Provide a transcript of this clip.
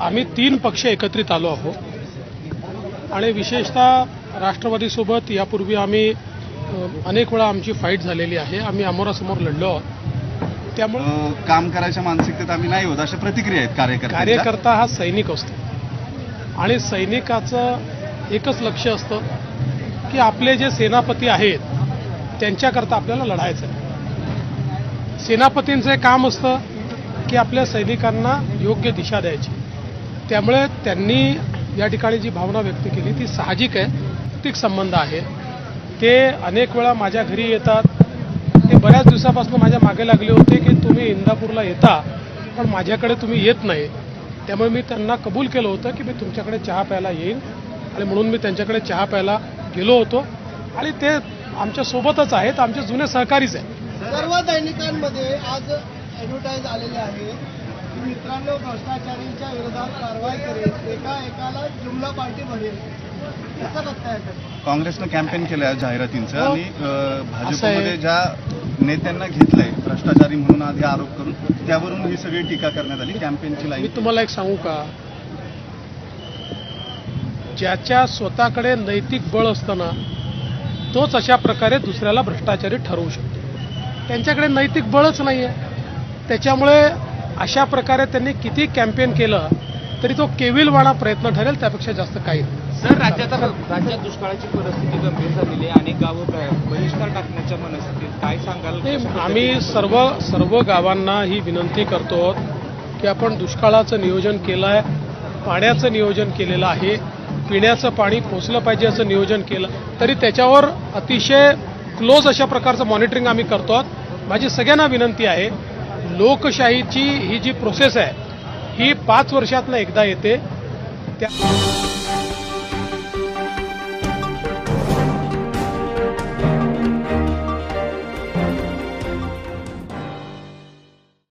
आम्ही तीन पक्ष एकत्रित आलो आहोत आणि विशेषतः राष्ट्रवादीसोबत यापूर्वी आम्ही अनेक वेळा आमची फाईट झालेली आहे. आम्ही अमोरासमोर लढलो आहोत. त्यामुळे काम करायच्या मानसिकतेत आम्ही नाही होत. अशा प्रतिक्रिया आहेत कार्यकर्त्यांच्या. कार्यकर्ता हा सैनिक असतो. आणि सैनिकाचं एकच लक्ष असतं की आपले जे सेनापती आहेत त्यांच्याकरता आपल्याला लढायचं आहे. सेनापतींचं एक काम असतं की आपल्या सैनिकांना योग्य दिशा द्यायची. त्यामुळे त्यांनी या ठिकाणी जी भावना व्यक्त केली ती साहजिक आहे वैयक्तिक संबंध आहे. ते अनेक वेळा माझ्या घरी येतात. ते बऱ्याच दिवसापासून माझ्या मागे लागले होते की तुम्ही इंदापूरला येता पण माझ्याकडे तुम्ही येत नाही. त्यामुळे मी त्यांना कबूल केलं होतं की मी तुमच्याकडे चहा प्यायला येईन आणि म्हणून मी त्यांच्याकडे चहा प्यायला गेलो होतो. आणि ते आमच्या सोबतच आहेत आमचे जुने सहकारीच आहेत. सर्व दैनिकांमध्ये आज ॲडव्हर्टाईज आलेले आहे. मित्रांनो भ्रष्टाचारींच्या विरोधात कारवाई करेल एका एकाला जुमला पार्टी भरेल कसं बघताय आपण? काँग्रेसनं कॅम्पेन केलं आहे जाहिरातींचं हो. आणि. भाजपमध्ये ज्या नेत्यांना घेतलंय भ्रष्टाचारी म्हणून आधी आरोप करून त्यावरून ही सगळी टीका करण्यात आली कॅम्पेनची मी लाईन तुम्हाला एक सांगू का ज्याच्या स्वतःकडे नैतिक बळ असतं ना तोच अशा प्रकारे दुसऱ्याला भ्रष्टाचारी ठरवू शकतो त्यांच्याकडे नैतिक बळच नाही आहे त्याच्यामुळे अशा प्रकारे त्यांनी किती कॅम्पेन केलं तरी तो केविलवाणा प्रयत्न ठरेल त्यापेक्षा जास्त काही सर राज्यात राज्यात दुष्काळाची परिस्थिती गंभीर झालेली आहे अनेक गावं बहिष्कार टाकण्याच्या मनस्थितीत काय सांगाल? आम्ही सर्व सर्व गावांना ही विनंती करतो की आपण दुष्काळाचं नियोजन केलं आहे पाण्याचं नियोजन केलेलं आहे पिण्याचं पाणी पोचलं पाहिजे असं नियोजन केलं तरी त्याच्यावर अतिशय क्लोज अशा प्रकारचं मॉनिटरिंग आम्ही करतो आहोत. माझी सगळ्यांना विनंती आहे लोकशाहीची ही जी प्रोसेस आहे ही पाच वर्षातनं एकदा येते. त्या